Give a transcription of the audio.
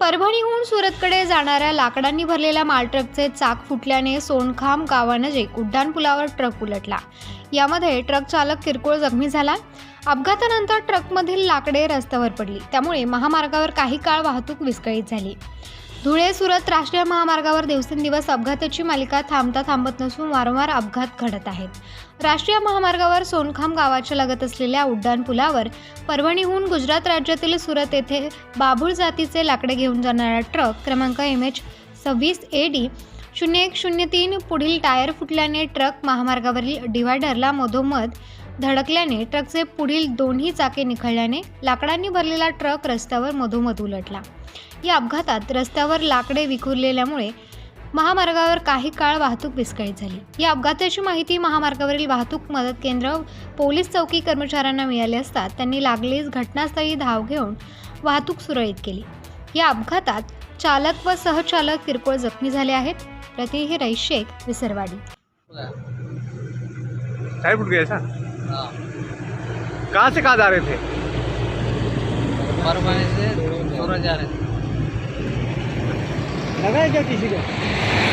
परभणीहून सुरतकडे जाणाऱ्या लाकडांनी भरलेल्या मालट्रकचे चाक फुटल्याने सोनखाम गावानजीक उड्डाणपुलावर ट्रक उलटला. यामध्ये ट्रक चालक किरकोळ जखमी झाला. अपघातानंतर ट्रकमधील लाकडे रस्त्यावर पडली. त्यामुळे महामार्गावर काही काळ वाहतूक विस्कळीत झाली. धुळे सुरत राष्ट्रीय महामार्गावर दिवसेंदिवस अपघाताची मालिका थांबता थांबत नसून वारंवार अपघात घडत आहेत. राष्ट्रीय महामार्गावर सोनखाम गावाच्या लगत असलेल्या उड्डाणपुलावर परभणीहून गुजरात राज्यातील सुरत येथे बाभूळ जातीचे लाकडे घेऊन जाणारा ट्रक क्रमांक एम एच सव्वीस ए डी शून्य एक शून्य तीन पुढील टायर फुटल्याने ट्रक महामार्गावरील डिव्हायडरला मधोमध धडकल्याने ट्रकचे पुढील दोन्ही चाके निखळल्याने लाकडांनी भरलेला ट्रक रस्त्यावर मधोमध उलटला. या अपघातात रस्त्यावर लाकडे विखुरलेल्यामुळे महामार्गावर काही काळ वाहतूक विस्कळीत झाली. या अपघाताची माहिती महामार्गावरील वाहतूक मदत केंद्र पोलीस चौकी कर्मचाऱ्यांना मिळाली असता त्यांनी लागलीच घटनास्थळी धाव घेऊन वाहतूक सुरळीत केली. या अपघातात चालक व सहचालक किरकोळ जखमी झाले आहेत. प्रतिनिधी हे शेख विसरवाडी. काय कहाँ से कहाँ जा रहे थे? से जा रहे थे। लगा है क्या किसी को?